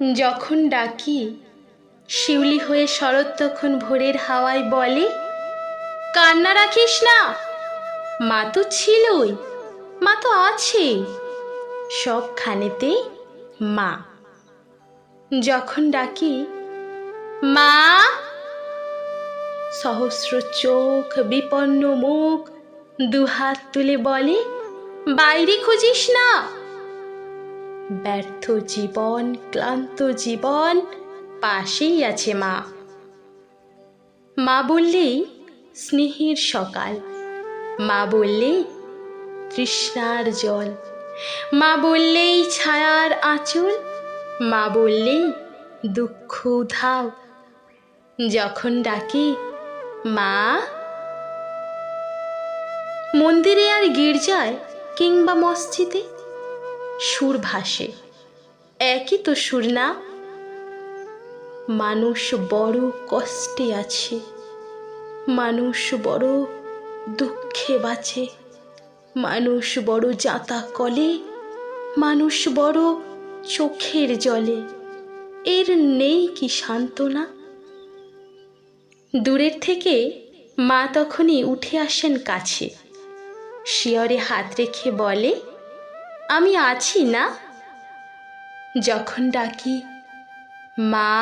যখন ডাকি, শিউলি হয়ে শরৎ তখন ভোরের হাওয়ায় বলে, কান্না রাখিস না, মা তো ছিলই, মা তো আছে সবখানেতে মা। যখন ডাকি, মা! সহস্র চোখ, বিপন্ন মুখ, দুহাত তুলে বলে, বাইরে খুঁজিস না ব্যর্থ জীবন, ক্লান্ত জীবন, পাশেই আছে মা। মা বললেই, স্নেহের সকাল। মা বললেই, তৃষ্ণার জল। মা বললেই, ছায়ার আঁচল। মা বললেই, দুঃখ উধাও। যখন ডাকি, মা? মন্দিরে আর গির্জায় কিংবা মসজিদে? সুর ভাসে। একই তো সুর না? মানুষ বড় কষ্টে আছে। মানুষ বড় দুঃখে বাঁচে। মানুষ বড় জাতা কলে। মানুষ বড় চোখের জলে। এর নেই কি সান্ত্বনা? দূরের থেকে মা তখনই উঠে আসেন কাছে। শিয়রে হাত রেখে বলে আমি আছি না? যখন ডাকি মা